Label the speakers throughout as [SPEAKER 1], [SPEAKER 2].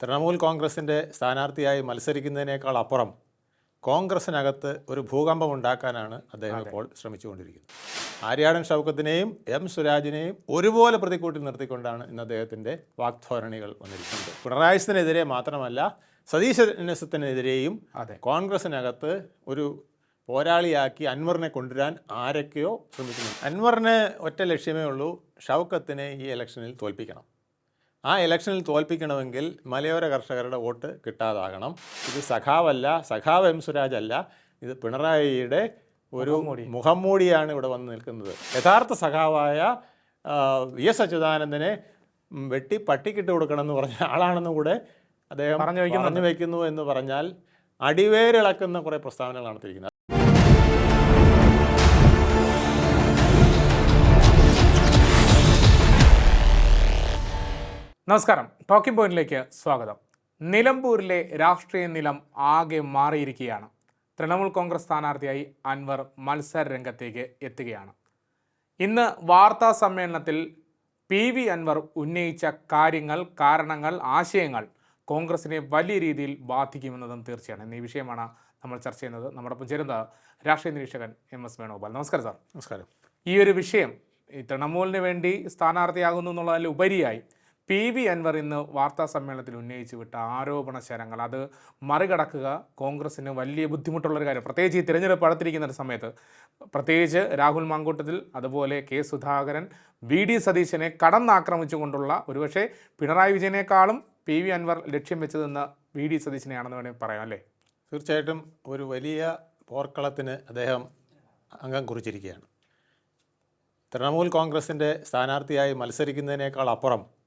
[SPEAKER 1] തൃണമൂൽ കോൺഗ്രസിന്റെ സ്ഥാനാർത്ഥിയായി മത്സരിക്കുന്നതിനേക്കാൾ അപ്പുറം കോൺഗ്രസിനകത്ത് ഒരു ഭൂകമ്പം ഉണ്ടാക്കാനാണ് അദ്ദേഹം ഇപ്പോൾ ശ്രമിച്ചുകൊണ്ടിരിക്കുന്നത്. ആര്യാടൻ ഷൗക്കത്തിനെയും എം സുരാജിനെയും ഒരുപോലെ പ്രതിക്കൂട്ടിൽ നിർത്തിക്കൊണ്ടാണ് ഇന്ന് അദ്ദേഹത്തിന്റെ വാക്ധോരണികൾ വന്നിരിക്കുന്നത്. പിണറായിസിനെതിരെ മാത്രമല്ല സതീശനെതിരെയും
[SPEAKER 2] അതെ.
[SPEAKER 1] കോൺഗ്രസിനകത്ത് ഒരു പോരാളിയാക്കി അൻവറിനെ കൊണ്ടുവരാൻ ആരൊക്കെയോ ശ്രമിക്കുന്നു അൻവറിന് ഒറ്റ ലക്ഷ്യമേ ഉള്ളൂ ഷൗക്കത്തിനെ ഈ ഇലക്ഷനിൽ തോൽപ്പിക്കണം. ആ ഇലക്ഷനിൽ തോൽപ്പിക്കണമെങ്കിൽ മലയോര കർഷകരുടെ വോട്ട് കിട്ടാതാകണം. ഇത് സഖാവല്ല സഖാവ് എം സുരാജ് അല്ല. ഇത് പിണറായിയുടെ ഒരു മുഖംമൂടിയാണ് ഇവിടെ വന്ന് നിൽക്കുന്നത്. യഥാർത്ഥ സഖാവായ വി എസ് അച്യുതാനന്ദനെ വെട്ടി പട്ടിക്കിട്ട് കൊടുക്കണം എന്ന് പറഞ്ഞ ആളാണെന്നും കൂടെ അദ്ദേഹം
[SPEAKER 2] പറഞ്ഞു
[SPEAKER 1] വയ്ക്കുന്നു എന്ന് പറഞ്ഞാൽ അടിവേരിളക്കുന്ന കുറേ പ്രസ്താവനകളാണ് നടത്തിയിരിക്കുന്നത്.
[SPEAKER 2] നമസ്കാരം. ടോക്കിംഗ് പോയിന്റിലേക്ക് സ്വാഗതം. നിലമ്പൂരിലെ രാഷ്ട്രീയ നിലം ആകെ മാറിയിരിക്കുകയാണ്. തൃണമൂൽ കോൺഗ്രസ് സ്ഥാനാർത്ഥിയായി അൻവർ മത്സര രംഗത്തേക്ക് എത്തുകയാണ്. ഇന്ന് വാർത്താ സമ്മേളനത്തിൽ പി വി അൻവർ ഉന്നയിച്ച കാര്യങ്ങൾ കാരണങ്ങൾ ആശയങ്ങൾ കോൺഗ്രസിനെ വലിയ രീതിയിൽ ബാധിക്കുമെന്നതും തീർച്ചയാണ്. എന്നീ ഈ വിഷയമാണ് നമ്മൾ ചർച്ച ചെയ്യുന്നത്. നമ്മോടൊപ്പം ചേരുന്നത് രാഷ്ട്രീയ നിരീക്ഷകൻ എം എസ് വേണുഗോപാൽ. നമസ്കാരം സാർ.
[SPEAKER 1] നമസ്കാരം.
[SPEAKER 2] ഈ ഒരു വിഷയം ഈ തൃണമൂലിന് വേണ്ടി സ്ഥാനാർത്ഥിയാകുന്നു എന്നുള്ളതിൽ ഉപരിയായി പി വി അൻവർ ഇന്ന് വാർത്താ സമ്മേളനത്തിൽ ഉന്നയിച്ചു വിട്ട ആരോപണ ശരങ്ങൾ. അത് മറികടക്കുക കോൺഗ്രസിന് വലിയ ബുദ്ധിമുട്ടുള്ളൊരു കാര്യം. പ്രത്യേകിച്ച് ഈ തിരഞ്ഞെടുപ്പ് അടുത്തിരിക്കുന്ന ഒരു സമയത്ത് പ്രത്യേകിച്ച് രാഹുൽ മാങ്കൂട്ടത്തിൽ അതുപോലെ കെ സുധാകരൻ വി ഡി സതീശനെ കടന്നാക്രമിച്ചുകൊണ്ടുള്ള ഒരുപക്ഷെ പിണറായി വിജയനേക്കാളും പി വി അൻവർ ലക്ഷ്യം വെച്ചതെന്ന് വി ഡി സതീശനെയാണെന്ന് വേണമെങ്കിൽ പറയാം അല്ലേ?
[SPEAKER 1] തീർച്ചയായിട്ടും ഒരു വലിയ പോർക്കളത്തിന് അദ്ദേഹം അംഗം കുറിച്ചിരിക്കുകയാണ്. തൃണമൂൽ കോൺഗ്രസിന്റെ സ്ഥാനാർത്ഥിയായി മത്സരിക്കുന്നതിനേക്കാൾ അപ്പുറം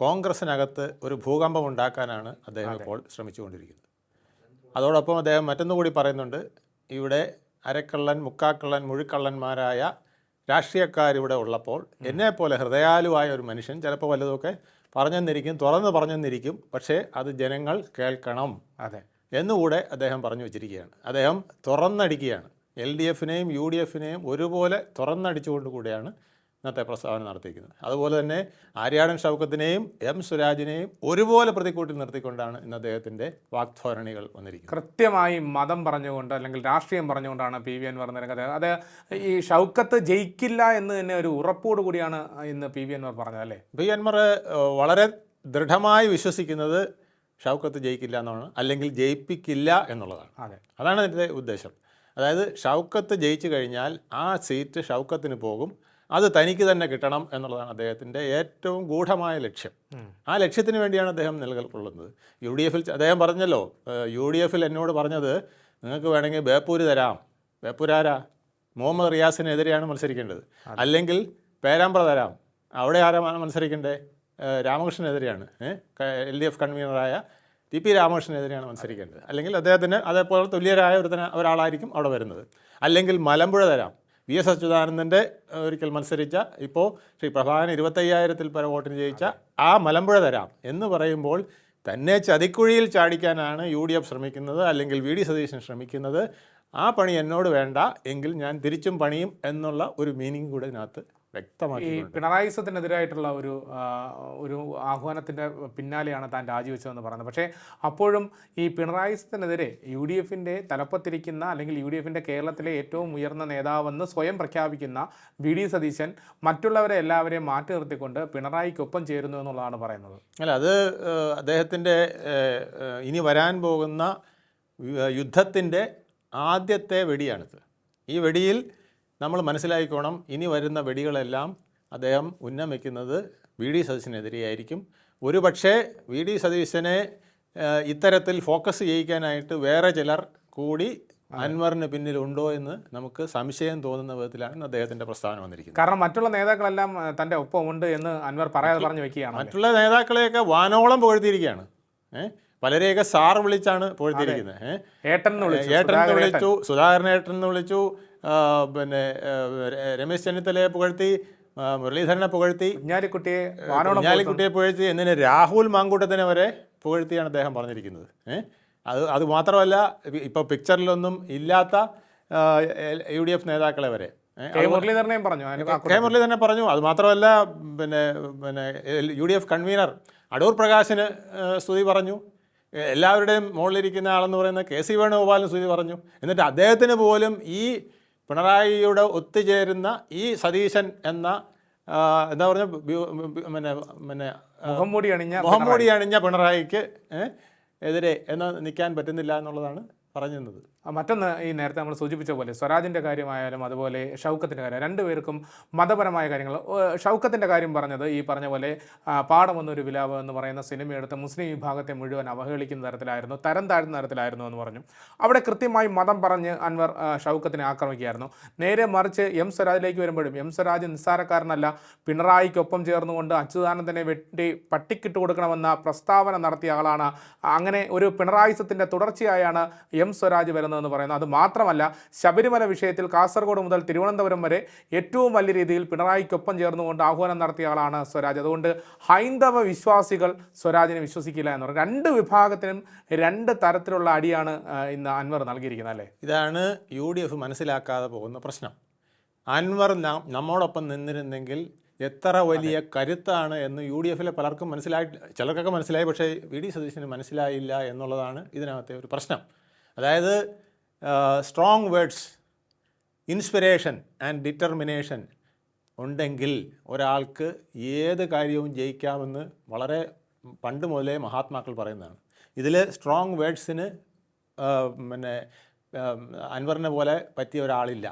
[SPEAKER 1] കോൺഗ്രസിനകത്ത് ഒരു ഭൂകമ്പം ഉണ്ടാക്കാനാണ് അദ്ദേഹം ഇപ്പോൾ ശ്രമിച്ചുകൊണ്ടിരിക്കുന്നത്. അതോടൊപ്പം അദ്ദേഹം മറ്റൊന്നുകൂടി പറയുന്നുണ്ട്. ഇവിടെ അരക്കള്ളൻ മുക്കാക്കള്ളൻ മുഴുക്കള്ളന്മാരായ രാഷ്ട്രീയക്കാരിവിടെ ഉള്ളപ്പോൾ എന്നെപ്പോലെ ഹൃദയാലുവായ ഒരു മനുഷ്യൻ ചിലപ്പോൾ വല്ലതുമൊക്കെ പറഞ്ഞെന്നിരിക്കും തുറന്ന് പറഞ്ഞെന്നിരിക്കും. പക്ഷേ അത് ജനങ്ങൾ കേൾക്കണം
[SPEAKER 2] അതെ.
[SPEAKER 1] എന്നുകൂടെ അദ്ദേഹം പറഞ്ഞു വെച്ചിരിക്കുകയാണ്. അദ്ദേഹം തുറന്നടിക്കുകയാണ്. എൽ ഡി എഫിനെയും യു ഡി എഫിനെയും ഒരുപോലെ തുറന്നടിച്ചുകൊണ്ട് കൂടെയാണ് ഇന്നത്തെ പ്രസ്താവന നടത്തിയിരിക്കുന്നത്. അതുപോലെ തന്നെ ആര്യാടൻ ഷൗക്കത്തിനെയും എം സുരാജിനെയും ഒരുപോലെ പ്രതിക്കൂട്ടിൽ നിർത്തിക്കൊണ്ടാണ് ഇന്ന് അദ്ദേഹത്തിന്റെ വാക്ധോരണികൾ വന്നിരിക്കുന്നത്.
[SPEAKER 2] കൃത്യമായി മതം പറഞ്ഞുകൊണ്ട് അല്ലെങ്കിൽ രാഷ്ട്രീയം പറഞ്ഞുകൊണ്ടാണ് പി വി അൻവർ നിരങ്ങത് അത് ഈ ഷൗക്കത്ത് ജയിക്കില്ല എന്ന് തന്നെ ഒരു ഉറപ്പോട് കൂടിയാണ് ഇന്ന് പി വി അൻവർ പറഞ്ഞത് അല്ലേ?
[SPEAKER 1] പി അൻവർ ഏഹ്, വളരെ ദൃഢമായി വിശ്വസിക്കുന്നത് ഷൗക്കത്ത് ജയിക്കില്ല എന്നാണ് അല്ലെങ്കിൽ ജയിപ്പിക്കില്ല എന്നുള്ളതാണ്.
[SPEAKER 2] അതെ.
[SPEAKER 1] അതാണ് എന്റെ ഉദ്ദേശം. അതായത് ഷൗക്കത്ത് ജയിച്ചു കഴിഞ്ഞാൽ ആ സീറ്റ് ഷൗക്കത്തിന് പോകും. അത് തനിക്ക് തന്നെ കിട്ടണം എന്നുള്ളതാണ് അദ്ദേഹത്തിന്റെ ഏറ്റവും ഗൂഢമായ ലക്ഷ്യം. ആ ലക്ഷ്യത്തിന് വേണ്ടിയാണ് അദ്ദേഹം നിലകൊള്ളുന്നത്. യു ഡി എഫിൽ അദ്ദേഹം പറഞ്ഞല്ലോ യു ഡി എഫിൽ എന്നോട് പറഞ്ഞത് നിങ്ങൾക്ക് വേണമെങ്കിൽ ബേപ്പൂര് തരാം. ബേപ്പൂരാരാ മുഹമ്മദ് റിയാസിനെതിരെയാണ് മത്സരിക്കേണ്ടത്. അല്ലെങ്കിൽ പേരാമ്പ്ര തരാം. അവിടെ ആരാണ് മത്സരിക്കേണ്ടത് രാമകൃഷ്ണനെതിരെയാണ്. എൽ ഡി എഫ് കൺവീനറായ ടി പി രാമകൃഷ്ണനെതിരെയാണ് മത്സരിക്കേണ്ടത്. അല്ലെങ്കിൽ അദ്ദേഹത്തിന് അതേപോലെ തുല്യരായ ഒരു ഒരാളായിരിക്കും അവിടെ വരുന്നത്. അല്ലെങ്കിൽ മലമ്പുഴ തരാം. വി എസ് അച്യുതാനന്ദന്റെ ഒരിക്കൽ മത്സരിച്ച ഇപ്പോൾ ശ്രീ പ്രഭാകരൻ ഇരുപത്തയ്യായിരത്തിൽ പര വോട്ടിന് ജയിച്ച ആ മലമ്പുഴ തരാം എന്ന് പറയുമ്പോൾ തന്നെ ചതിക്കുഴിയിൽ ചാടിക്കാനാണ് യു ഡി എഫ് ശ്രമിക്കുന്നത് അല്ലെങ്കിൽ വി ഡി സതീശൻ ശ്രമിക്കുന്നത്. ആ പണി എന്നോട് വേണ്ട എങ്കിൽ ഞാൻ തിരിച്ചും പണിയും എന്നുള്ള ഒരു മീനിങ് കൂടെ ഇതിനകത്ത്
[SPEAKER 2] ഈ
[SPEAKER 1] പിണറായി
[SPEAKER 2] പിണറായിസത്തിനെതിരായിട്ടുള്ള ഒരു ഒരു ആഹ്വാനത്തിന്റെ പിന്നാലെയാണ് താൻ രാജിവെച്ചതെന്ന് പറയുന്നത്. പക്ഷേ അപ്പോഴും ഈ പിണറായി പിണറായിസത്തിനെതിരെ യു ഡി എഫിന്റെ തലപ്പത്തിരിക്കുന്ന അല്ലെങ്കിൽ യു ഡി എഫിന്റെ കേരളത്തിലെ ഏറ്റവും ഉയർന്ന നേതാവെന്ന് സ്വയം പ്രഖ്യാപിക്കുന്ന വി ഡി സതീശൻ മറ്റുള്ളവരെ എല്ലാവരെയും മാറ്റി നിർത്തിക്കൊണ്ട് പിണറായിക്കൊപ്പം ചേരുന്നു എന്നുള്ളതാണ് പറയുന്നത്.
[SPEAKER 1] അല്ല അത് അദ്ദേഹത്തിന്റെ അദ്ദേഹത്തിന്റെ ഇനി വരാൻ പോകുന്ന യുദ്ധത്തിന്റെ യുദ്ധത്തിന്റെ ആദ്യത്തെ വെടിയാണിത്. ഈ വെടിയിൽ നമ്മൾ മനസ്സിലാക്കിക്കോണം ഇനി വരുന്ന വെടികളെല്ലാം അദ്ദേഹം ഉന്നം വയ്ക്കുന്നത് വി ഡി സതീശനെതിരെയായിരിക്കും. ഒരു പക്ഷേ വി ഡി സതീശനെ ഇത്തരത്തിൽ ഫോക്കസ് ചെയ്യിക്കാനായിട്ട് വേറെ ചിലർ കൂടി അൻവറിന് പിന്നിലുണ്ടോ എന്ന് നമുക്ക് സംശയം തോന്നുന്ന വിധത്തിലാണ് അദ്ദേഹത്തിന്റെ അദ്ദേഹത്തിന്റെ പ്രസ്താവന വന്നിരിക്കുന്നത്.
[SPEAKER 2] കാരണം മറ്റുള്ള നേതാക്കളെല്ലാം ആ, തന്റെ ഒപ്പമുണ്ട് എന്ന് അൻവർ പറയാതെ പറഞ്ഞു വെക്കുകയാണ്.
[SPEAKER 1] മറ്റുള്ള നേതാക്കളെയൊക്കെ വാനോളം പുകഴ്ത്തിയിരിക്കുകയാണ്. ഏഹ് പലരെയൊക്കെ സാർ വിളിച്ചാണ് പുകഴ്ത്തിയിരിക്കുന്നത്. ഏഹ്
[SPEAKER 2] ഏട്ടൻ വിളിച്ചു
[SPEAKER 1] ഏട്ടൻ എന്ന്
[SPEAKER 2] സുധാകരൻ ഏട്ടൻ.
[SPEAKER 1] വിളിച്ചു പിന്നെ രമേശ് ചെന്നിത്തലയെ പുകഴ്ത്തി മുരളീധരനെ പുകഴ്ത്തി
[SPEAKER 2] കുഞ്ഞാലിക്കുട്ടിയെ
[SPEAKER 1] കുഞ്ഞാലിക്കുട്ടിയെ പുകഴ്ത്തി എന്നിന് രാഹുൽ മാങ്കൂട്ടത്തിനെ വരെ പുകഴ്ത്തിയാണ് അദ്ദേഹം പറഞ്ഞിരിക്കുന്നത്. ഏഹ് അത് അത് മാത്രമല്ല ഇപ്പോൾ പിക്ചറിലൊന്നും ഇല്ലാത്ത യു ഡി എഫ് നേതാക്കളെ വരെ.
[SPEAKER 2] കെ മുരളീധരനെയും പറഞ്ഞു
[SPEAKER 1] കെ മുരളീധരനെ പറഞ്ഞു. അത് മാത്രമല്ല പിന്നെ പിന്നെ U D F convener Adoor പ്രകാശിന് സ്തുതി പറഞ്ഞു. എല്ലാവരുടെയും മുകളിലിരിക്കുന്ന ആളെന്ന് പറയുന്ന കെ സി വേണുഗോപാലിന് സ്തുതി പറഞ്ഞു. എന്നിട്ട് അദ്ദേഹത്തിന് പോലും ഈ പിണറായിയുടെ ഒത്തുചേരുന്ന ഈ സതീശൻ എന്ന എന്താ പറഞ്ഞ പിന്നെ പിന്നെ
[SPEAKER 2] മുഹമ്മൂടി അണിഞ്ഞ
[SPEAKER 1] മുഹമ്മൂടി അണിഞ്ഞ പിണറായിക്ക് എതിരെ എന്ന് നിൽക്കാൻ പറ്റുന്നില്ല എന്നുള്ളതാണ് പറഞ്ഞിരുന്നത്.
[SPEAKER 2] മറ്റൊന്ന് ഈ നേരത്തെ നമ്മൾ സൂചിപ്പിച്ച പോലെ സ്വരാജിന്റെ കാര്യമായാലും അതുപോലെ ഷൗക്കത്തിന്റെ കാര്യം രണ്ടുപേർക്കും മതപരമായ കാര്യങ്ങൾ ഷൗക്കത്തിന്റെ കാര്യം പറഞ്ഞത് ഈ പറഞ്ഞ പോലെ പാടം പാഠമൊന്നൊരു വിലാപം എന്ന് പറയുന്ന സിനിമയെടുത്ത് മുസ്ലിം വിഭാഗത്തെ മുഴുവൻ അവഹേളിക്കുന്ന തരത്തിലായിരുന്നു തരം താഴ്ന്ന തരത്തിലായിരുന്നു എന്ന് പറഞ്ഞു. അവിടെ കൃത്യമായി മതം പറഞ്ഞ് അൻവർ ഷൗക്കത്തിനെ ആക്രമിക്കുകയായിരുന്നു. നേരെ മറിച്ച് എം സ്വരാജിലേക്ക് വരുമ്പോഴും എം സ്വരാജ് നിസ്സാരക്കാരനല്ല പിണറായിക്കൊപ്പം ചേർന്നുകൊണ്ട് അച്യുതാനന്ദനെ വെട്ടി പട്ടിക്കിട്ട് കൊടുക്കണമെന്ന പ്രസ്താവന നടത്തിയ ആളാണ്. അങ്ങനെ ഒരു പിണറായിസത്തിന്റെ തുടർച്ചയായാണ് എം സ്വരാജ് വരുന്നതെന്ന് പറയുന്നത്. അത് മാത്രമല്ല ശബരിമല വിഷയത്തിൽ കാസർഗോഡ് മുതൽ തിരുവനന്തപുരം വരെ ഏറ്റവും വലിയ രീതിയിൽ പിണറായിക്കൊപ്പം ചേർന്നുകൊണ്ട് ആഹ്വാനം നടത്തിയ ആളാണ് സ്വരാജ്. അതുകൊണ്ട് ഹൈന്ദവ വിശ്വാസികൾ സ്വരാജിനെ വിശ്വസിക്കില്ല എന്ന് പറഞ്ഞു. രണ്ട് വിഭാഗത്തിനും രണ്ട് തരത്തിലുള്ള അടിയാണ് ഇന്ന് അൻവർ നൽകിയിരിക്കുന്നത് അല്ലേ?
[SPEAKER 1] ഇതാണ് യു ഡി എഫ് മനസ്സിലാക്കാതെ പോകുന്ന പ്രശ്നം. അൻവർ നമ്മോടൊപ്പം നിന്നിരുന്നെങ്കിൽ എത്ര വലിയ കരുത്താണ് എന്ന് യു ഡി എഫിലെ പലർക്കും മനസ്സിലായി ചിലർക്കൊക്കെ മനസ്സിലായി പക്ഷേ വി ഡി സതീശന് മനസ്സിലായില്ല എന്നുള്ളതാണ് ഇതിനകത്തെ ഒരു പ്രശ്നം. അതായത് strong words inspiration and determination ഉണ്ടെങ്കിൽ ഒരാൾക്ക് ഏത് കാര്യവും ജയിക്കാമെന്ന് വളരെ പണ്ട് മുതലേ മഹാത്മാക്കൾ പറയുന്നതാണ്. ഇതിൽ സ്ട്രോങ് വേർഡ്സിന് പിന്നെ അൻവറിനെ പോലെ പറ്റിയ ഒരാളില്ല.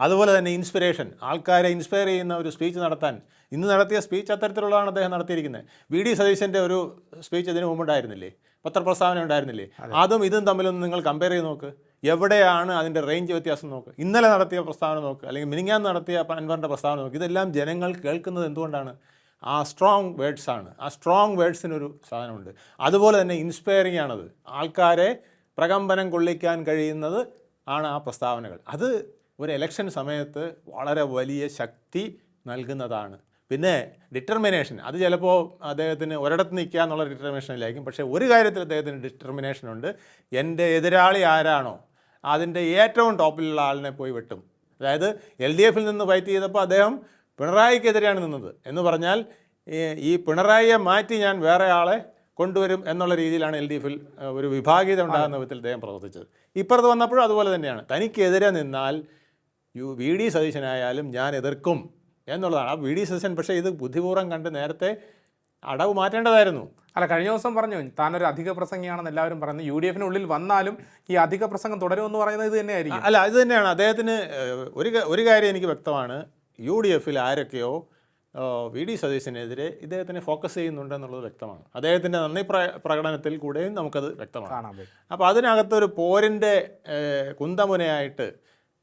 [SPEAKER 1] അതുപോലെ തന്നെ ഇൻസ്പിറേഷൻ ആൾക്കാരെ ഇൻസ്പയർ ചെയ്യുന്ന ഒരു സ്പീച്ച് നടത്താൻ. ഇന്ന് നടത്തിയ സ്പീച്ച് അത്തരത്തിലുള്ളതാണ് അദ്ദേഹം നടത്തിയിരിക്കുന്നത്. വി ഡി സതീശന്റെ ഒരു സ്പീച്ച് ഇതിനു മുമ്പുണ്ടായിരുന്നില്ലേ? പത്രപ്രസ്താവന ഉണ്ടായിരുന്നില്ലേ? അതും. ഇതും തമ്മിലൊന്ന് നിങ്ങൾ കമ്പയർ ചെയ്ത് നോക്ക്. എവിടെയാണ് അതിന്റെ റേഞ്ച് വ്യത്യാസം നോക്കുക? ഇന്നലെ നടത്തിയ പ്രസ്താവന നോക്കുക അല്ലെങ്കിൽ മിനിങ്ങാൻ നടത്തിയ അൻവറിന്റെ പ്രസ്താവന നോക്കുക. ഇതെല്ലാം ജനങ്ങൾ കേൾക്കുന്നത് എന്തുകൊണ്ടാണ്? ആ സ്ട്രോങ് വേർഡ്സാണ് ആ സ്ട്രോങ് വേർഡ്സിനൊരു സാധനമുണ്ട്. അതുപോലെ തന്നെ ഇൻസ്പയറിംഗ് ആണത്. ആൾക്കാരെ പ്രകമ്പനം കൊള്ളിക്കാൻ കഴിയുന്നത് ആണ് ആ പ്രസ്താവനകൾ. അത് ഒരു എലക്ഷൻ സമയത്ത് വളരെ വലിയ ശക്തി നൽകുന്നതാണ്. പിന്നെ ഡിറ്റർമിനേഷൻ അത് ചിലപ്പോൾ അദ്ദേഹത്തിന് ഒരിടത്ത് നിൽക്കുക എന്നുള്ള ഡിറ്റർമിനേഷൻ ഇല്ലായിരിക്കും. പക്ഷേ ഒരു കാര്യത്തിൽ അദ്ദേഹത്തിന് ഡിറ്റർമിനേഷൻ ഉണ്ട്. എന്റെ എതിരാളി ആരാണോ? അതിന്റെ ഏറ്റവും ടോപ്പിലുള്ള ആളിനെ പോയി വെട്ടും. അതായത് എൽ ഡി എഫിൽ നിന്ന് ഫൈറ്റ് ചെയ്തപ്പോൾ അദ്ദേഹം പിണറായിക്കെതിരെയാണ് നിന്നത്. എന്ന് പറഞ്ഞാൽ ഈ- പിണറായിയെ മാറ്റി ഞാൻ വേറെ ആളെ കൊണ്ടുവരും എന്നുള്ള രീതിയിലാണ് എൽ ഡി എഫിൽ ഒരു വിഭാഗീയത ഉണ്ടാകുന്ന വിധത്തിൽ അദ്ദേഹം പ്രവർത്തിച്ചത്. ഇപ്പുറത്ത് വന്നപ്പോഴും അതുപോലെ തന്നെയാണ്. തനിക്കെതിരെ നിന്നാൽ യു വി ഡി സതീശനായാലും ഞാൻ എതിർക്കും എന്നുള്ളതാണ്. ആ വി ഡി സതീശൻ പക്ഷേ ഇത് ബുദ്ധിപൂർവം കണ്ട് നേരത്തെ അടവ് മാറ്റേണ്ടതായിരുന്നു.
[SPEAKER 2] അല്ല കഴിഞ്ഞ ദിവസം പറഞ്ഞു താനൊരു അധിക പ്രസംഗിയാണെന്ന് എല്ലാവരും പറയുന്നത് യു ഡി എഫിനുള്ളിൽ വന്നാലും ഈ അധിക പ്രസംഗം തുടരുമെന്ന് പറയുന്നത് ഇത് തന്നെയായിരിക്കും.
[SPEAKER 1] അല്ല ഇത് തന്നെയാണ്. അദ്ദേഹത്തിന് ഒരു ഒരു കാര്യം എനിക്ക് വ്യക്തമാണ്. യു ഡി എഫിൽ ആരൊക്കെയോ വി ഡി സതീശനെതിരെ ഇദ്ദേഹത്തിന് ഫോക്കസ് ചെയ്യുന്നുണ്ട് എന്നുള്ളത് വ്യക്തമാണ്. അദ്ദേഹത്തിന്റെ നന്ദി പ്ര പ്രകടനത്തിൽ കൂടെയും നമുക്കത് വ്യക്തമാണ്. അപ്പോൾ അതിനകത്തൊരു പോരിന്റെ കുന്തമുനയായിട്ട്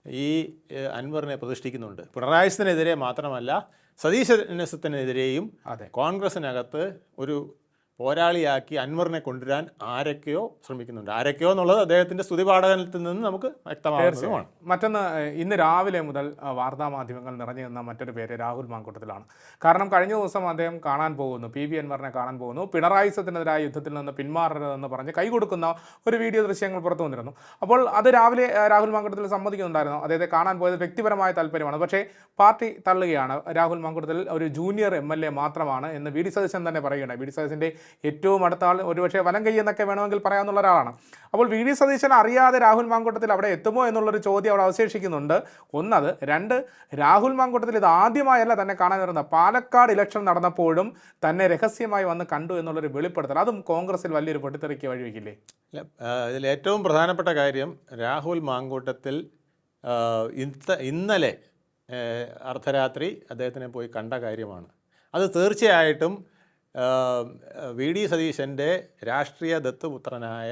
[SPEAKER 1] ഈ അൻവറിനെ പ്രതിഷ്ഠിക്കുന്നുണ്ട്. പിണറായിസിനെതിരെ മാത്രമല്ല സതീശനസത്തിനെതിരെയും
[SPEAKER 2] അതെ.
[SPEAKER 1] കോൺഗ്രസിനകത്ത് ഒരു പോരാളിയാക്കി അൻവറിനെ കൊണ്ടുവരാൻ ആരൊക്കെയോ ശ്രമിക്കുന്നുണ്ട്. ആരൊക്കെയോ എന്നുള്ളത് അദ്ദേഹത്തിന്റെ സ്തുതിപാഠകത്തിൽ നിന്ന് നമുക്ക് വ്യക്തമാകുന്നതുമാണ്
[SPEAKER 2] മറ്റൊന്ന് ഇന്ന് രാവിലെ മുതൽ വാർത്താ മാധ്യമങ്ങൾ നിറഞ്ഞു നിന്ന മറ്റൊരു പേര് രാഹുൽ മാങ്കൂട്ടത്തിലാണ്. കാരണം കഴിഞ്ഞ ദിവസം അദ്ദേഹം കാണാൻ പോകുന്നു പി വി അൻവറിനെ കാണാൻ പോകുന്നു. പിണറായി സത്തിനെതിരായ യുദ്ധത്തിൽ നിന്ന് പിന്മാറരുതെന്ന് പറഞ്ഞ് കൈ കൊടുക്കുന്ന ഒരു വീഡിയോ ദൃശ്യങ്ങൾ പുറത്തു വന്നിരുന്നു. അപ്പോൾ അത് രാവിലെ രാഹുൽ മാങ്കൂട്ടത്തിൽ സമ്മതിക്കുന്നുണ്ടായിരുന്നു. അദ്ദേഹത്തെ കാണാൻ പോയത് വ്യക്തിപരമായ താല്പര്യമാണ്. പക്ഷേ പാർട്ടി തള്ളുകയാണ്. രാഹുൽ മാങ്കൂട്ടത്തിൽ ഒരു ജൂനിയർ എം എൽ എ മാത്രമാണ് എന്ന് വി ഡി സതീശൻ തന്നെ പറയുകയാണ് വി ഡി സതീശന്റെ ഏറ്റവും അടുത്ത ആൾ ഒരുപക്ഷെ വലം കൈ എന്നൊക്കെ വേണമെങ്കിൽ പറയാമെന്നുള്ള ഒരാളാണ്. അപ്പോൾ വി. ഡി സതീശൻ അറിയാതെ രാഹുൽ മാങ്കൂട്ടത്തിൽ അവിടെ എത്തുമോ എന്നുള്ളൊരു ചോദ്യം അവിടെ അവശേഷിക്കുന്നുണ്ട്. ഒന്നത് രണ്ട് രാഹുൽ മാങ്കൂട്ടത്തിൽ ഇത് ആദ്യമായല്ല തന്നെ കാണാൻ വരുന്നത് പാലക്കാട് ഇലക്ഷൻ നടന്നപ്പോഴും തന്നെ രഹസ്യമായി വന്ന് കണ്ടു എന്നുള്ളൊരു വെളിപ്പെടുത്തൽ. അതും കോൺഗ്രസിൽ വലിയൊരു പൊട്ടിത്തെറിക്ക് വഴിവെക്കില്ലേ?
[SPEAKER 1] ഇതിൽ ഏറ്റവും പ്രധാനപ്പെട്ട കാര്യം രാഹുൽ മാങ്കൂട്ടത്തിൽ ഇന്നലെ അർദ്ധരാത്രി അദ്ദേഹത്തിനെ പോയി കണ്ട കാര്യമാണ്. അത് തീർച്ചയായിട്ടും വി ഡി സതീശന്റെ രാഷ്ട്രീയ ദത്തുപുത്രനായ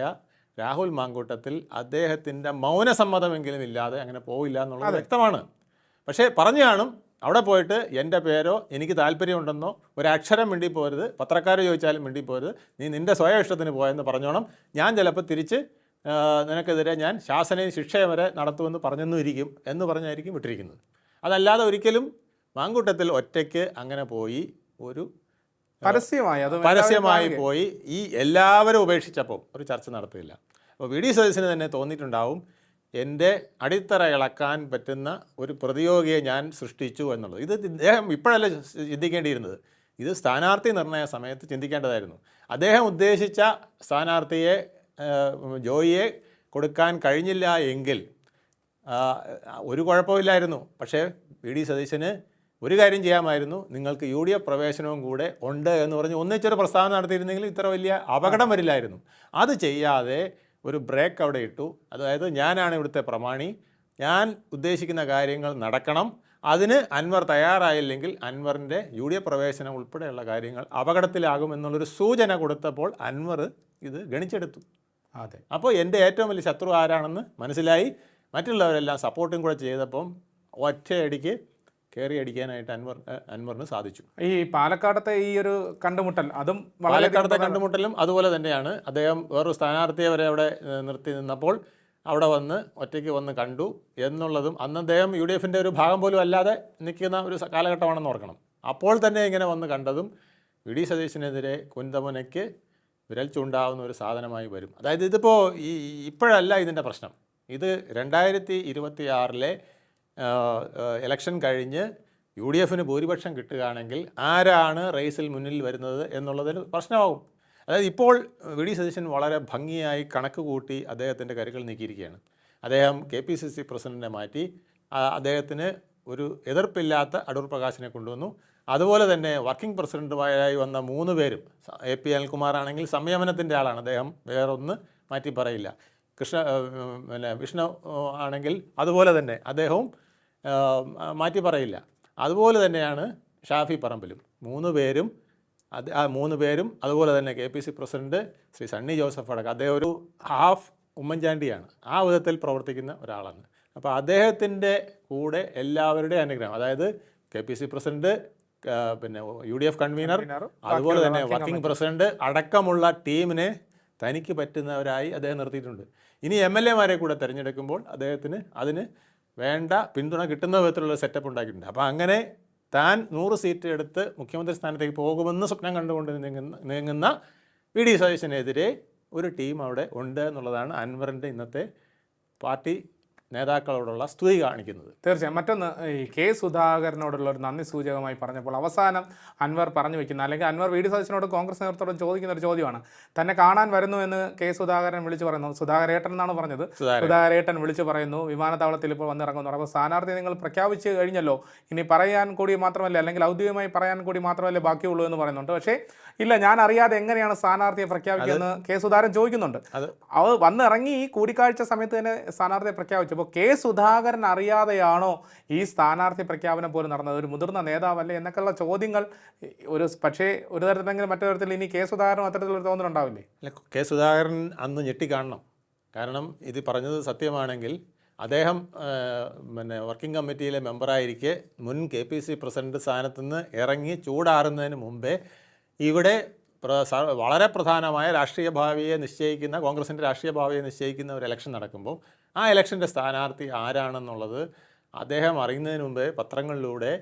[SPEAKER 1] രാഹുൽ മാങ്കൂട്ടത്തിൽ അദ്ദേഹത്തിന്റെ മൗനസമ്മതമെങ്കിലും ഇല്ലാതെ അങ്ങനെ പോവില്ല എന്നുള്ളത് വ്യക്തമാണ്. പക്ഷേ പറഞ്ഞു കാണും അവിടെ പോയിട്ട് എന്റെ പേരോ എനിക്ക് താല്പര്യമുണ്ടെന്നോ ഒരക്ഷരം മിണ്ടി പോരുത് പത്രക്കാർ ചോദിച്ചാലും മിണ്ടി പോരുത് നീ നിന്റെ സ്വയം ഇഷ്ടത്തിന് പോയെന്ന് പറഞ്ഞോണം. ഞാൻ ചിലപ്പോൾ തിരിച്ച് നിനക്കെതിരെ ഞാൻ ശാസനയും ശിക്ഷയും വരെ നടത്തുമെന്ന് പറഞ്ഞെന്നും ഇരിക്കും എന്ന് പറഞ്ഞായിരിക്കും വിട്ടിരിക്കുന്നത്. അതല്ലാതെ ഒരിക്കലും മാങ്കൂട്ടത്തിൽ ഒറ്റയ്ക്ക് അങ്ങനെ പോയി ഒരു
[SPEAKER 2] പരസ്യമായി
[SPEAKER 1] പരസ്യമായി പോയി. ഈ എല്ലാവരും ഉപേക്ഷിച്ചപ്പോൾ ഒരു ചർച്ച നടത്തില്ല അപ്പോൾ വി ഡി സതീശന് തന്നെ തോന്നിയിട്ടുണ്ടാവും എന്റെ അടിത്തറ ഇളക്കാൻ പറ്റുന്ന ഒരു പ്രതിയോഗിയെ ഞാൻ സൃഷ്ടിച്ചു എന്നുള്ളത്. ഇത് അദ്ദേഹം ഇപ്പോഴല്ല ചിന്തിക്കേണ്ടിയിരുന്നത്. ഇത് സ്ഥാനാർത്ഥി നിർണയ സമയത്ത് ചിന്തിക്കേണ്ടതായിരുന്നു. അദ്ദേഹം ഉദ്ദേശിച്ച സ്ഥാനാർത്ഥിയെ ജോയിയെ കൊടുക്കാൻ കഴിഞ്ഞില്ല എങ്കിൽ ഒരു കുഴപ്പമില്ലായിരുന്നു. പക്ഷേ വി ഡി സതീശന് ഒരു കാര്യം ചെയ്യാമായിരുന്നു. നിങ്ങൾക്ക് യു ഡി എഫ് പ്രവേശനവും കൂടെ ഉണ്ട് എന്ന് പറഞ്ഞ് ഒന്നിച്ചൊരു പ്രസ്താവന നടത്തിയിരുന്നെങ്കിൽ ഇത്ര വലിയ അപകടം വരില്ലായിരുന്നു. അത് ചെയ്യാതെ ഒരു ബ്രേക്ക് അവിടെ ഇട്ടു. അതായത് ഞാനാണ് ഇവിടുത്തെ പ്രമാണി. ഞാൻ ഉദ്ദേശിക്കുന്ന കാര്യങ്ങൾ നടക്കണം. അതിന് അൻവർ തയ്യാറായില്ലെങ്കിൽ അൻവറിന്റെ യു ഡി എഫ് പ്രവേശനം ഉൾപ്പെടെയുള്ള കാര്യങ്ങൾ അപകടത്തിലാകും എന്നുള്ളൊരു സൂചന കൊടുത്തപ്പോൾ അൻവർ ഇത് ഗണിച്ചെടുത്തു.
[SPEAKER 2] അതെ.
[SPEAKER 1] അപ്പോൾ എന്റെ ഏറ്റവും വലിയ ശത്രു ആരാണെന്ന് മനസ്സിലായി. മറ്റുള്ളവരെല്ലാം സപ്പോർട്ടും കൂടെ ചെയ്തപ്പം ഒറ്റയടിക്ക് കയറി അടിക്കാനായിട്ട് അൻവർ അൻവറിന് സാധിച്ചു.
[SPEAKER 2] ഈ പാലക്കാടത്തെ ഈ ഒരു കണ്ടുമുട്ടൽ അതും
[SPEAKER 1] പാലക്കാടത്തെ കണ്ടുമുട്ടലും അതുപോലെ തന്നെയാണ്. അദ്ദേഹം വേറൊരു സ്ഥാനാർത്ഥിയെ വരെ അവിടെ നിർത്തി നിന്നപ്പോൾ അവിടെ വന്ന് ഒറ്റയ്ക്ക് വന്ന് കണ്ടു എന്നുള്ളതും അന്ന് അദ്ദേഹം യു ഡി എഫിന്റെ ഒരു ഭാഗം പോലും അല്ലാതെ നിൽക്കുന്ന ഒരു കാലഘട്ടമാണെന്ന് ഓർക്കണം. അപ്പോൾ തന്നെ ഇങ്ങനെ വന്ന് കണ്ടതും വി ഡി സതീശനെതിരെ കുന്തമുനയ്ക്ക് വിരൽ ചൂണ്ടാവുന്ന ഒരു സാധനമായി വരും. അതായത് ഇതിപ്പോൾ ഈ ഇപ്പോഴല്ല ഇതിന്റെ പ്രശ്നം. ഇത് രണ്ടായിരത്തി ഇരുപത്തി ആറിലെ ഇലക്ഷൻ കഴിഞ്ഞ് യു ഡി എഫിന് ഭൂരിപക്ഷം കിട്ടുകയാണെങ്കിൽ ആരാണ് റേസിൽ മുന്നിൽ വരുന്നത് എന്നുള്ളതിന് പ്രശ്നമാകും. അതായത് ഇപ്പോൾ വി ഡി സതീശൻ വളരെ ഭംഗിയായി കണക്ക് കൂട്ടി അദ്ദേഹത്തിന്റെ കരുക്കൾ നീക്കിയിരിക്കുകയാണ്. അദ്ദേഹം കെ പി സി സി പ്രസിഡന്റിനെ മാറ്റി അദ്ദേഹത്തിന് ഒരു എതിർപ്പില്ലാത്ത അടൂർ പ്രകാശിനെ കൊണ്ടുവന്നു. അതുപോലെ തന്നെ വർക്കിംഗ് പ്രസിഡന്റുമായി വന്ന മൂന്ന് പേരും എ പി അനിൽകുമാർ ആണെങ്കിൽ സംയമനത്തിന്റെ ആളാണ്. അദ്ദേഹം വേറൊന്ന് മാറ്റി പറയില്ല. കൃഷ്ണ പിന്നെ വിഷ്ണു ആണെങ്കിൽ അതുപോലെ തന്നെ അദ്ദേഹവും മാറ്റി പറയില്ല. അതുപോലെ തന്നെയാണ് ഷാഫി പറമ്പിലും. മൂന്ന് പേരും അത് ആ മൂന്ന് പേരും അതുപോലെ തന്നെ K P C president Shri Sunny Joseph അടക്കം. അദ്ദേഹം ഒരു ഹാഫ് ഉമ്മൻചാണ്ടിയാണ്. ആ വിധത്തിൽ പ്രവർത്തിക്കുന്ന ഒരാളാണ്. അപ്പോൾ അദ്ദേഹത്തിന്റെ കൂടെ എല്ലാവരുടെയും അനുഗ്രഹം അതായത് കെ പി സി പ്രസിഡന്റ് പിന്നെ യു ഡി എഫ് കൺവീനർ അതുപോലെ തന്നെ വർക്കിംഗ് പ്രസിഡന്റ് അടക്കമുള്ള ടീമിനെ തനിക്ക് പറ്റുന്നവരായി അദ്ദേഹം നിർത്തിയിട്ടുണ്ട്. ഇനി എം എൽ എമാരെ കൂടെ തിരഞ്ഞെടുക്കുമ്പോൾ അദ്ദേഹത്തിന് അതിന് വേണ്ട പിന്തുണ കിട്ടുന്ന വിധത്തിലുള്ള സെറ്റപ്പ് ഉണ്ടാക്കിയിട്ടുണ്ട്. അപ്പോൾ അങ്ങനെ താൻ നൂറ് സീറ്റ് എടുത്ത് മുഖ്യമന്ത്രി സ്ഥാനത്തേക്ക് പോകുമെന്ന് സ്വപ്നം കണ്ടുകൊണ്ട് നീങ്ങുന്ന നീങ്ങുന്ന വി ഡി സതീശനെതിരെ ഒരു ടീം അവിടെ ഉണ്ട് എന്നുള്ളതാണ് അൻവറിന്റെ ഇന്നത്തെ പാർട്ടി നേതാക്കളോടുള്ള സ്തുതി കാണിക്കുന്നത്.
[SPEAKER 2] തീർച്ചയായും. മറ്റൊന്ന് ഈ കെ സുധാകരനോടുള്ള ഒരു നന്ദി സൂചകമായി പറഞ്ഞപ്പോൾ അവസാനം അൻവർ പറഞ്ഞു വെക്കുന്ന. അല്ലെങ്കിൽ അൻവർ വി ഡി സതീശനോട് കോൺഗ്രസ് നേതൃത്വത്തോട് ചോദിക്കുന്ന ഒരു ചോദ്യമാണ്. തന്നെ കാണാൻ വരുന്നു എന്ന് കെ സുധാകരൻ വിളിച്ചു പറയുന്നു. സുധാകരേട്ടൻ എന്നാണ് പറഞ്ഞത്. സുധാകരേട്ടൻ വിളിച്ചു പറയുന്നു. വിമാനത്താവളത്തിൽ ഇപ്പോൾ വന്നിറങ്ങുന്നു. അപ്പോൾ സ്ഥാനാർത്ഥി നിങ്ങൾ പ്രഖ്യാപിച്ചു കഴിഞ്ഞല്ലോ. ഇനി പറയാൻ കൂടി മാത്രമല്ല അല്ലെങ്കിൽ ഔദ്യോഗികമായി പറയാൻ കൂടി മാത്രമല്ലേ ബാക്കിയുള്ളൂ എന്ന് പറയുന്നുണ്ട്. പക്ഷേ ഇല്ല ഞാൻ അറിയാതെ എങ്ങനെയാണ് സ്ഥാനാർത്ഥിയെ പ്രഖ്യാപിക്കുന്നത് കെ സുധാകരൻ ചോദിക്കുന്നുണ്ട്.
[SPEAKER 1] അത്
[SPEAKER 2] വന്നിറങ്ങി ഈ കൂടിക്കാഴ്ച സമയത്ത് തന്നെ സ്ഥാനാർത്ഥിയെ പ്രഖ്യാപിച്ചു. അപ്പോൾ കെ സുധാകരൻ അറിയാതെയാണോ ഈ സ്ഥാനാർത്ഥി പ്രഖ്യാപനം പോലും നടന്നത്? ഒരു മുതിർന്ന നേതാവല്ലേ? എന്നൊക്കെയുള്ള ചോദ്യങ്ങൾ ഒരു പക്ഷേ ഒരു തരത്തിലെങ്കിലും മറ്റൊരു തരത്തിൽ ഇനി കെ സുധാകരൻ അത്തരത്തിലൊരു തോന്നലുണ്ടാവില്ലേ
[SPEAKER 1] അല്ല കെ സുധാകരൻ അന്ന് ഞെട്ടിക്കാണണം. കാരണം ഇത് പറഞ്ഞത് സത്യമാണെങ്കിൽ അദ്ദേഹം പിന്നെ വർക്കിംഗ് കമ്മിറ്റിയിലെ മെമ്പറായിരിക്കെ മുൻ കെ പി സി പ്രസിഡന്റ് സ്ഥാനത്ത് നിന്ന് ഇറങ്ങി ചൂടാറുന്നതിന് മുമ്പേ ഇവിടെ വളരെ പ്രധാനമായ രാഷ്ട്രീയ ഭാവിയെ നിശ്ചയിക്കുന്ന കോൺഗ്രസിന്റെ രാഷ്ട്രീയ ഭാവിയെ നിശ്ചയിക്കുന്ന ഒരു ഇലക്ഷൻ നടക്കുമ്പോൾ ആ ഇലക്ഷന്റെ സ്ഥാനാർത്ഥി ആരാണെന്നുള്ളത് അദ്ദേഹം അറിയുന്നതിന് മുമ്പേ പത്രങ്ങളിലൂടെ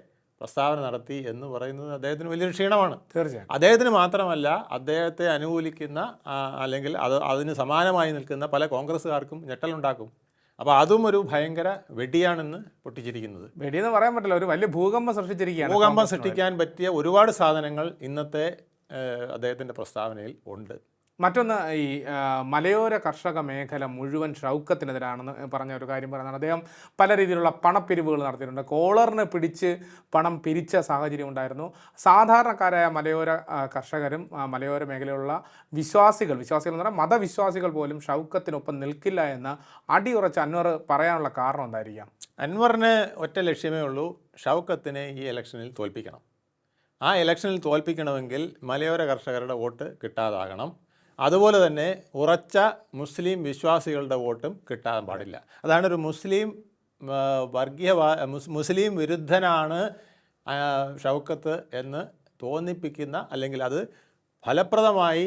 [SPEAKER 1] പ്രസ്താവന നടത്തി എന്ന് പറയുന്നത് അദ്ദേഹത്തിന് വലിയൊരു ക്ഷീണമാണ്.
[SPEAKER 2] തീർച്ചയായും
[SPEAKER 1] അദ്ദേഹത്തിന് മാത്രമല്ല അദ്ദേഹത്തെ അനുകൂലിക്കുന്ന അല്ലെങ്കിൽ അത് അതിന് സമാനമായി നിൽക്കുന്ന പല കോൺഗ്രസ്സുകാർക്കും ഞെട്ടലുണ്ടാക്കും. അപ്പോൾ അതും ഒരു ഭയങ്കര വെടിയാണെന്ന് പൊട്ടിച്ചിരിക്കുന്നത്.
[SPEAKER 2] വെടിയെന്ന് പറയാൻ പറ്റില്ല ഒരു വലിയ ഭൂകമ്പം സൃഷ്ടിച്ചിരിക്കുകയാണ്
[SPEAKER 1] ഭൂകമ്പം സൃഷ്ടിക്കാൻ പറ്റിയ ഒരുപാട് സാധനങ്ങൾ ഇന്നത്തെ അദ്ദേഹത്തിന്റെ പ്രസ്താവനയിൽ ഉണ്ട്.
[SPEAKER 2] മറ്റൊന്ന് ഈ മലയോര കർഷക മേഖല മുഴുവൻ ഷൗക്കത്തിനെതിരാണെന്ന് പറഞ്ഞ ഒരു കാര്യം പറയുന്നത് അദ്ദേഹം പല രീതിയിലുള്ള പണപ്പിരിവുകൾ നടത്തിയിട്ടുണ്ട്. കോളറിന് പിടിച്ച് പണം പിരിച്ച സാഹചര്യം ഉണ്ടായിരുന്നു. സാധാരണക്കാരായ മലയോര കർഷകരും മലയോര മേഖലയിലുള്ള വിശ്വാസികൾ വിശ്വാസികൾ എന്ന് പറഞ്ഞാൽ മതവിശ്വാസികൾ പോലും ഷൗക്കത്തിനൊപ്പം നിൽക്കില്ല എന്ന് അടിയുറച്ച് അൻവർ പറയാനുള്ള കാരണം എന്തായിരിക്കാം?
[SPEAKER 1] അൻവറിന് ഒറ്റ ലക്ഷ്യമേ ഉള്ളൂ ഷൗക്കത്തിനെ ഈ ഇലക്ഷനിൽ തോൽപ്പിക്കണം. ആ ഇലക്ഷനിൽ തോൽപ്പിക്കണമെങ്കിൽ മലയോര കർഷകരുടെ വോട്ട് കിട്ടാതാകണം. അതുപോലെ തന്നെ ഉറച്ച മുസ്ലിം വിശ്വാസികളുടെ വോട്ടും കിട്ടാൻ പാടില്ല. അതാണ് ഒരു മുസ്ലിം വർഗീയ വർഗീയവാ മുസ്ലിം വിരുദ്ധനാണ് ഷൗക്കത്ത് എന്ന് തോന്നിപ്പിക്കുന്ന അല്ലെങ്കിൽ അത് ഫലപ്രദമായി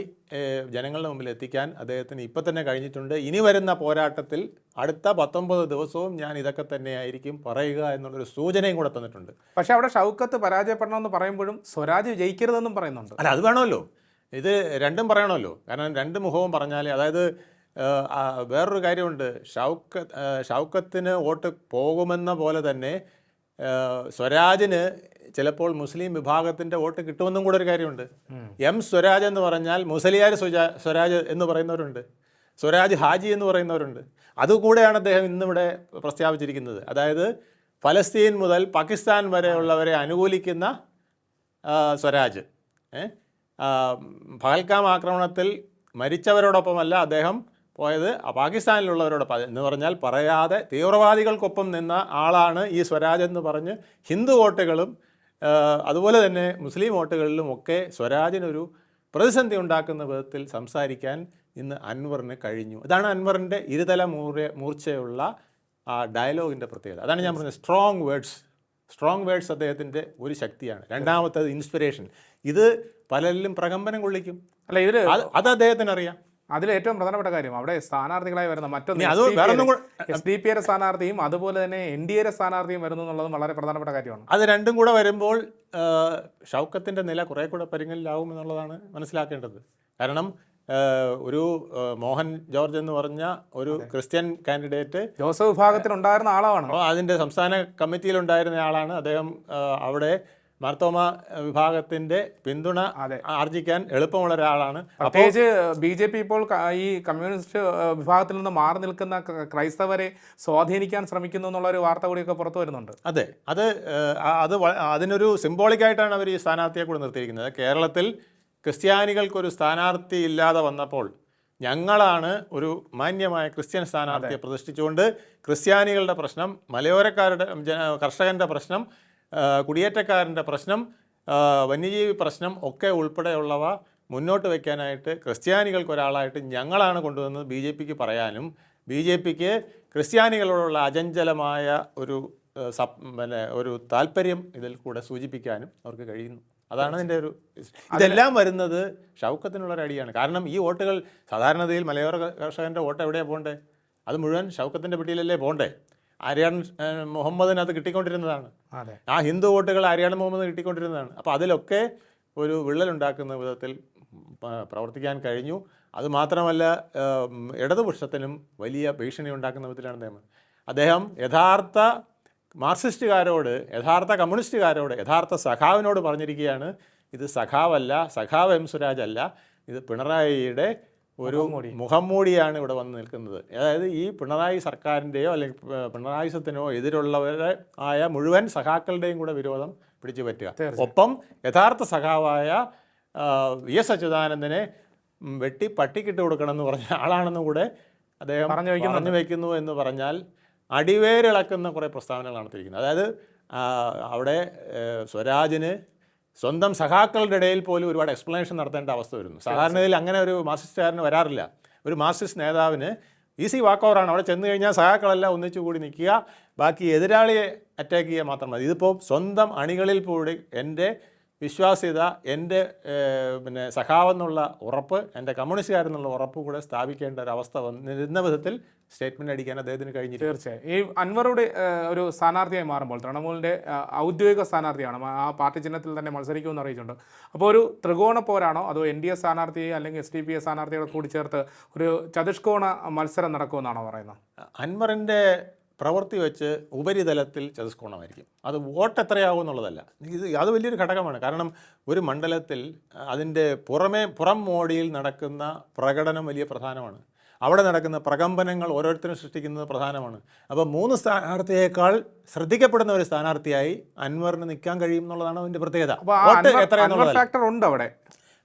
[SPEAKER 1] ജനങ്ങളുടെ മുമ്പിൽ എത്തിക്കാൻ അദ്ദേഹത്തിന് ഇപ്പം തന്നെ കഴിഞ്ഞിട്ടുണ്ട്. ഇനി വരുന്ന പോരാട്ടത്തിൽ അടുത്ത പത്തൊമ്പത് ദിവസവും ഞാൻ ഇതൊക്കെ തന്നെയായിരിക്കും പറയുക എന്നുള്ളൊരു സൂചനയും കൂടെ തന്നിട്ടുണ്ട്.
[SPEAKER 2] പക്ഷേ അവിടെ ഷൗക്കത്ത് പരാജയപ്പെടണമെന്ന് പറയുമ്പോഴും സ്വരാജ് ജയിക്കരുതെന്നും പറയുന്നുണ്ട്.
[SPEAKER 1] അല്ല അത് വേണമല്ലോ. ഇത് രണ്ടും പറയണമല്ലോ. കാരണം രണ്ട് മുഖവും പറഞ്ഞാൽ അതായത് വേറൊരു കാര്യമുണ്ട്. ഷൗക്ക ഏഹ്, ഷൗക്കത്തിന് വോട്ട് പോകുമെന്ന പോലെ തന്നെ ഏഹ്, സ്വരാജിന് ചിലപ്പോൾ മുസ്ലിം വിഭാഗത്തിന്റെ വോട്ട് കിട്ടുമെന്നും കൂടെ ഒരു കാര്യമുണ്ട്. എം സ്വരാജ് എന്ന് പറഞ്ഞാൽ മുസലിയാർ സ്വരാ സ്വരാജ് എന്ന് പറയുന്നവരുണ്ട്. സ്വരാജ് ഹാജി എന്ന് പറയുന്നവരുണ്ട്. അതുകൂടെയാണ് അദ്ദേഹം ഇന്നിവിടെ പ്രസ്താവിച്ചിരിക്കുന്നത്. അതായത് ഫലസ്തീൻ മുതൽ പാകിസ്ഥാൻ വരെയുള്ളവരെ അനുകൂലിക്കുന്ന സ്വരാജ്. ഏ? പഹൽഗാം ആക്രമണത്തിൽ മരിച്ചവരോടൊപ്പമല്ല അദ്ദേഹം പോയത്. പാകിസ്ഥാനിലുള്ളവരോടൊപ്പം എന്ന് പറഞ്ഞാൽ പറയാതെ തീവ്രവാദികൾക്കൊപ്പം നിന്ന ആളാണ് ഈ സ്വരാജ് എന്ന് പറഞ്ഞ് ഹിന്ദു വോട്ടുകളും അതുപോലെ തന്നെ മുസ്ലിം വോട്ടുകളിലും ഒക്കെ സ്വരാജിനൊരു പ്രതിസന്ധി ഉണ്ടാക്കുന്ന വിധത്തിൽ സംസാരിക്കാൻ ഇന്ന് അൻവറിന് കഴിഞ്ഞു. അതാണ് അൻവറിന്റെ ഇരുതല മൂർ മൂർച്ചയുള്ള ആ ഡയലോഗിന്റെ പ്രത്യേകത. അതാണ് ഞാൻ പറഞ്ഞത് സ്ട്രോങ് വേർഡ്സ് സ്ട്രോങ് വേർഡ്സ് അദ്ദേഹത്തിന്റെ ഒരു ശക്തിയാണ്. രണ്ടാമത്തത് ഇൻസ്പിറേഷൻ ഇത് പലരിലും പ്രകമ്പനം കൊള്ളിക്കും.
[SPEAKER 2] അല്ല ഇതിൽ
[SPEAKER 1] അത് അദ്ദേഹത്തിന് അറിയാം
[SPEAKER 2] അതിൽ ഏറ്റവും പ്രധാനപ്പെട്ട കാര്യം അവിടെ സ്ഥാനാർത്ഥികളായി വരുന്ന മറ്റൊന്ന് എസ് ഡി പി എയുടെ സ്ഥാനാർത്ഥിയും അതുപോലെ തന്നെ എൻ ഡി എയുടെ സ്ഥാനാർത്ഥിയും വരുന്നു എന്നുള്ളതും വളരെ പ്രധാനപ്പെട്ട കാര്യമാണ്.
[SPEAKER 1] അത് രണ്ടും കൂടെ വരുമ്പോൾ ഷൗക്കത്തിന്റെ നില കുറേ കൂടെ പരിങ്ങലിലാവും എന്നുള്ളതാണ് മനസ്സിലാക്കേണ്ടത്. കാരണം ഒരു മോഹൻ ജോർജ് എന്ന് പറഞ്ഞ ഒരു ക്രിസ്ത്യൻ കാൻഡിഡേറ്റ്
[SPEAKER 2] ജോസഫ് വിഭാഗത്തിൽ ഉണ്ടായിരുന്ന ആളാണ്?
[SPEAKER 1] അതിന്റെ അതിന്റെ സംസ്ഥാന കമ്മിറ്റിയിലുണ്ടായിരുന്ന ആളാണ്. അദ്ദേഹം അവിടെ മാർത്തോമ വിഭാഗത്തിന്റെ പിന്തുണ ആർജിക്കാൻ എളുപ്പമുള്ള ഒരാളാണ്.
[SPEAKER 2] പ്രത്യേകിച്ച് ബി ജെ പി ഇപ്പോൾ ഈ കമ്മ്യൂണിസ്റ്റ് വിഭാഗത്തിൽ നിന്ന് മാറി നിൽക്കുന്ന ക്രൈസ്തവരെ സ്വാധീനിക്കാൻ ശ്രമിക്കുന്നു എന്നുള്ള ഒരു വാർത്ത കൂടിയൊക്കെ പുറത്തു വരുന്നുണ്ട്.
[SPEAKER 1] അതെ. അത് അത് അതിനൊരു സിംബോളിക്കായിട്ടാണ് അവർ ഈ സ്ഥാനാർത്ഥിയെ കൂടെ നിർത്തിയിരിക്കുന്നത്. കേരളത്തിൽ ക്രിസ്ത്യാനികൾക്കൊരു സ്ഥാനാർത്ഥി ഇല്ലാതെ വന്നപ്പോൾ ഞങ്ങളാണ് ഒരു മാന്യമായ ക്രിസ്ത്യൻ സ്ഥാനാർത്ഥിയെ പ്രതിഷ്ഠിച്ചുകൊണ്ട് ക്രിസ്ത്യാനികളുടെ പ്രശ്നം മലയോരക്കാരുടെ ജന കർഷകന്റെ പ്രശ്നം കുടിയേറ്റക്കാരന്റെ പ്രശ്നം വന്യജീവി പ്രശ്നം ഒക്കെ ഉൾപ്പെടെയുള്ളവ മുന്നോട്ട് വയ്ക്കാനായിട്ട് ക്രിസ്ത്യാനികൾക്ക് ഒരാളായിട്ട് ഞങ്ങളാണ് കൊണ്ടുവന്നത് ബി ജെ പിക്ക് പറയാനും. ബി ജെ പിക്ക് ക്രിസ്ത്യാനികളോടുള്ള അചഞ്ചലമായ ഒരു പിന്നെ ഒരു താല്പര്യം ഇതിൽ കൂടെ സൂചിപ്പിക്കാനും അവർക്ക് കഴിയുന്നു. അതാണ് അതിന്റെ ഒരു ഇതെല്ലാം വരുന്നത് ഷൗക്കത്തിനുള്ള ഒരു അടിയാണ് കാരണം ഈ വോട്ടുകൾ സാധാരണതയിൽ മലയോര കർഷകന്റെ വോട്ട് എവിടെയാണ് പോകണ്ടേ? അത് മുഴുവൻ ഷൗക്കത്തിന്റെ പെട്ടിയിലല്ലേ പോകണ്ടേ? ആര്യാൺ മുഹമ്മദിന് അത് കിട്ടിക്കൊണ്ടിരുന്നതാണ്. ആ ഹിന്ദു വോട്ടുകൾ ആര്യാട് മുഹമ്മദ് കിട്ടിക്കൊണ്ടിരുന്നതാണ്. അപ്പോൾ അതിലൊക്കെ ഒരു വിള്ളലുണ്ടാക്കുന്ന വിധത്തിൽ പ്രവർത്തിക്കാൻ കഴിഞ്ഞു. അതുമാത്രമല്ല ഇടതുപക്ഷത്തിനും വലിയ ഭീഷണി ഉണ്ടാക്കുന്ന വിധത്തിലാണ് അദ്ദേഹം അദ്ദേഹം യഥാർത്ഥ മാർക്സിസ്റ്റുകാരോട് യഥാർത്ഥ കമ്മ്യൂണിസ്റ്റുകാരോട് യഥാർത്ഥ സഖാവിനോട് പറഞ്ഞിരിക്കുകയാണ് ഇത് സഖാവല്ല സഖാവ് എം സുരാജ് അല്ല ഇത് പിണറായിയുടെ ഒരു മുഖംമൂടിയാണ് ഇവിടെ വന്ന് നിൽക്കുന്നത്. അതായത് ഈ പിണറായി സർക്കാരിന്റെയോ അല്ലെങ്കിൽ പിണറായിസത്തിനോ എതിരുള്ളവരെ ആയ മുഴുവൻ സഖാക്കളുടെയും കൂടെ വിരോധം പിടിച്ചു പറ്റുക. ഒപ്പം യഥാർത്ഥ സഖാവായ വി എസ് അച്യുതാനന്ദനെ വെട്ടി പട്ടിക്കിട്ട് കൊടുക്കണം എന്ന് പറഞ്ഞ ആളാണെന്നും കൂടെ അദ്ദേഹം
[SPEAKER 2] പറഞ്ഞു
[SPEAKER 1] പറഞ്ഞു വയ്ക്കുന്നു എന്ന് പറഞ്ഞാൽ അടിവേരിളക്കുന്ന കുറേ പ്രസ്താവനകൾ നടത്തിയിരിക്കുന്നത്. അതായത് അവിടെ സ്വരാജിന് സ്വന്തം സഖാക്കളുടെ ഇടയിൽ പോലും ഒരുപാട് എക്സ്പ്ലനേഷൻ നടത്തേണ്ട അവസ്ഥ വരുന്നു. സാധാരണയിൽ അങ്ങനെ ഒരു മാർസിസ്റ്റുകാരന് വരാറില്ല. ഒരു മാർസിസ്റ്റ് നേതാവിന് ഈസി വാക്ക് ഓവറാണ് അവിടെ ചെന്ന് കഴിഞ്ഞാൽ സഹാക്കളെല്ലാം ഒന്നിച്ചു കൂടി നിൽക്കുക. ബാക്കി എതിരാളിയെ അറ്റാക്ക് ചെയ്യുക മാത്രം മതി. ഇതിപ്പോൾ സ്വന്തം അണികളിൽ കൂടി എന്റെ വിശ്വാസ്യത എന്റെ പിന്നെ സഖാവെന്നുള്ള ഉറപ്പ് എന്റെ കമ്മ്യൂണിസ്റ്റുകാരെന്നുള്ള ഉറപ്പ് കൂടെ സ്ഥാപിക്കേണ്ട ഒരു അവസ്ഥ വന്നിരുന്ന വിധത്തിൽ സ്റ്റേറ്റ്മെന്റ് അടിക്കാൻ അദ്ദേഹത്തിന് കഴിഞ്ഞു
[SPEAKER 2] തീർച്ചയായും. ഈ അൻവറുടെ ഒരു സ്ഥാനാർത്ഥിയായി മാറുമ്പോൾ തൃണമൂലിന്റെ ഔദ്യോഗിക സ്ഥാനാർത്ഥിയാണ് ആ പാർട്ടി ചിഹ്നത്തിൽ തന്നെ മത്സരിക്കുമെന്ന് അറിയിച്ചിട്ടുണ്ട്. അപ്പോൾ ഒരു ത്രികോണ പോരാണോ? അതോ എൻ ഡി എ സ്ഥാനാർത്ഥിയെ അല്ലെങ്കിൽ എസ് ഡി പി എ സ്ഥാനാർത്ഥികളെ കൂടി ചേർത്ത് ഒരു ചതുഷ്കോണ മത്സരം നടക്കുമെന്നാണോ പറയുന്നത്?
[SPEAKER 1] അൻവറിന്റെ പ്രവൃത്തി വെച്ച് ഉപരിതലത്തിൽ ചതുഷ്കോണമായിരിക്കും അത് വോട്ട് എത്രയാവും എന്നുള്ളതല്ല. ഇത് അത് വലിയൊരു ഘടകമാണ്. കാരണം ഒരു മണ്ഡലത്തിൽ അതിന്റെ പുറമേ പുറം മോടിയിൽ നടക്കുന്ന പ്രകടനം വലിയ പ്രധാനമാണ്. അവിടെ നടക്കുന്ന പ്രകമ്പനങ്ങൾ ഓരോരുത്തരും സൃഷ്ടിക്കുന്നത് പ്രധാനമാണ്. അപ്പോൾ മൂന്ന് സ്ഥാനാർത്ഥിയേക്കാൾ ശ്രദ്ധിക്കപ്പെടുന്ന ഒരു സ്ഥാനാർത്ഥിയായി അൻവറിന് നിൽക്കാൻ കഴിയും എന്നുള്ളതാണ് അതിന്റെ പ്രത്യേകത. വോട്ട് എത്ര
[SPEAKER 2] ഫാക്ടർ ഉണ്ട് അവിടെ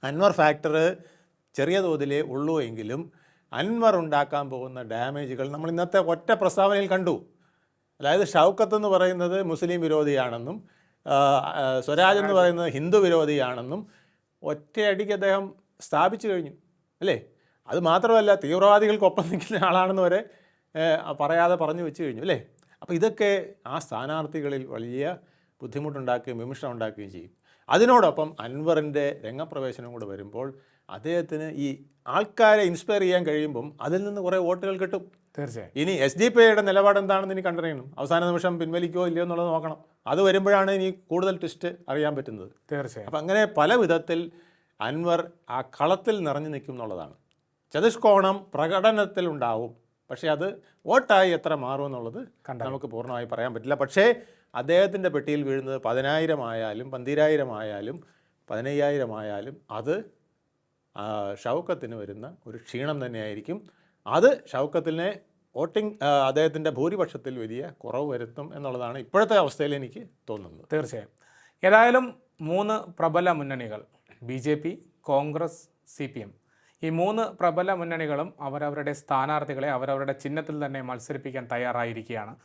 [SPEAKER 1] അൻവർ ഫാക്ടർ ചെറിയ തോതിലേ ഉള്ളൂ എങ്കിലും അൻവർ ഉണ്ടാക്കാൻ പോകുന്ന ഡാമേജുകൾ നമ്മൾ ഇന്നത്തെ ഒറ്റ പ്രസ്താവനയിൽ കണ്ടു. അതായത് ഷൗക്കത്ത് എന്ന് പറയുന്നത് മുസ്ലിം വിരോധിയാണെന്നും സ്വരാജ് എന്ന് പറയുന്നത് ഹിന്ദു വിരോധിയാണെന്നും ഒറ്റയടിക്ക് അദ്ദേഹം സ്ഥാപിച്ചു കഴിഞ്ഞു അല്ലേ? അത് മാത്രമല്ല തീവ്രവാദികൾക്കൊപ്പം നിൽക്കുന്ന ആളാണെന്ന് വരെ പറയാതെ പറഞ്ഞു വെച്ച് കഴിഞ്ഞു അല്ലേ? അപ്പോൾ ഇതൊക്കെ ആ സ്ഥാനാർത്ഥികളിൽ വലിയ ബുദ്ധിമുട്ടുണ്ടാക്കുകയും വിമർശനം ഉണ്ടാക്കുകയും ചെയ്യും. അതിനോടൊപ്പം അൻവറിന്റെ രംഗപ്രവേശനം കൂടെ വരുമ്പോൾ അദ്ദേഹത്തിന് ഈ ആൾക്കാരെ ഇൻസ്പയർ ചെയ്യാൻ കഴിയുമ്പം അതിൽ നിന്ന് കുറേ വോട്ടുകൾ കിട്ടും.
[SPEAKER 2] തീർച്ചയായും.
[SPEAKER 1] ഇനി എസ് ഡി പി ഐയുടെ നിലപാട് എന്താണെന്ന് ഇനി കണ്ടറിയണം. അവസാന നിമിഷം പിൻവലിക്കോ ഇല്ലയോ എന്നുള്ളത് നോക്കണം. അത് വരുമ്പോഴാണ് ഇനി കൂടുതൽ ട്വിസ്റ്റ് അറിയാൻ പറ്റുന്നത്.
[SPEAKER 2] തീർച്ചയായും.
[SPEAKER 1] അപ്പം അങ്ങനെ പല വിധത്തിൽ അൻവർ ആ കളത്തിൽ നിറഞ്ഞു നിൽക്കും എന്നുള്ളതാണ്. ചതുഷ്കോണം പ്രകടനത്തിലുണ്ടാവും പക്ഷേ അത് വോട്ടായി എത്ര മാറും എന്നുള്ളത്. നമുക്ക് പൂർണമായി പറയാൻ പറ്റില്ല. പക്ഷേ അദ്ദേഹത്തിന്റെ പെട്ടിയിൽ വീഴുന്നത് പതിനായിരം ആയാലും പന്തിരായിരം ആയാലും പതിനയ്യായിരം ആയാലും അത് ഷൗക്കത്തിന് വരുന്ന ഒരു ക്ഷീണം തന്നെയായിരിക്കും. അത് ഷൗക്കത്തിനെ വോട്ടിംഗ് അദ്ദേഹത്തിന്റെ ഭൂരിപക്ഷത്തിൽ വലിയ കുറവ് വരുത്തും എന്നുള്ളതാണ് ഇപ്പോഴത്തെ അവസ്ഥയിൽ എനിക്ക് തോന്നുന്നത്.
[SPEAKER 2] തീർച്ചയായും. ഏതായാലും മൂന്ന് പ്രബല മുന്നണികൾ B J P Congress C P M. ഈ മൂന്ന് പ്രബല മുന്നണികളും അവരവരുടെ സ്ഥാനാർത്ഥികളെ അവരവരുടെ ചിഹ്നത്തിൽ തന്നെ മത്സരിപ്പിക്കാൻ തയ്യാറായിരിക്കുകയാണ്.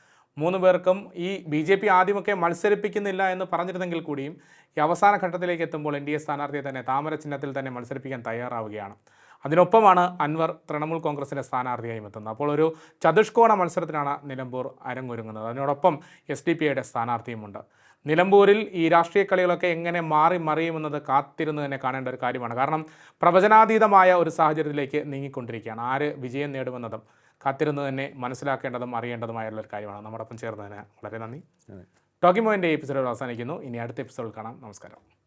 [SPEAKER 2] മൂന്ന് പേർക്കും ഈ ബി ജെ പി ആദ്യമൊക്കെ മത്സരിപ്പിക്കുന്നില്ല എന്ന് പറഞ്ഞിരുന്നെങ്കിൽ കൂടിയും ഈ അവസാന ഘട്ടത്തിലേക്ക് എത്തുമ്പോൾ എൻ ഡി എ സ്ഥാനാർത്ഥിയെ തന്നെ താമര ചിഹ്നത്തിൽ തന്നെ മത്സരിപ്പിക്കാൻ തയ്യാറാവുകയാണ്. അതിനൊപ്പമാണ് അൻവർ തൃണമൂൽ കോൺഗ്രസിന്റെ സ്ഥാനാർത്ഥിയായും എത്തുന്നത്. അപ്പോൾ ഒരു ചതുഷ്കോണ മത്സരത്തിനാണ് നിലമ്പൂർ അരങ്ങൊരുങ്ങുന്നത് അതിനോടൊപ്പം എസ് ഡി പി ഐയുടെ സ്ഥാനാർത്ഥിയുമുണ്ട്. നിലമ്പൂരിൽ ഈ രാഷ്ട്രീയ കളികളൊക്കെ എങ്ങനെ മാറി മറിയുമെന്നത് കാത്തിരുന്ന് തന്നെ കാണേണ്ട ഒരു കാര്യമാണ്. കാരണം പ്രവചനാതീതമായ ഒരു സാഹചര്യത്തിലേക്ക് നീങ്ങിക്കൊണ്ടിരിക്കുകയാണ്. ആര് വിജയം നേടുമെന്നതും കാത്തിരുന്ന് തന്നെ മനസ്സിലാക്കേണ്ടതും അറിയേണ്ടതുമായുള്ള ഒരു കാര്യമാണ്. നമ്മോടൊപ്പം ചേർന്നതിന് വളരെ നന്ദി. ടോക്കിമോന്റെ എപ്പിസോഡ് അവസാനിക്കുന്നു. ഇനി അടുത്ത എപ്പിസോഡിൽ കാണാം. നമസ്കാരം.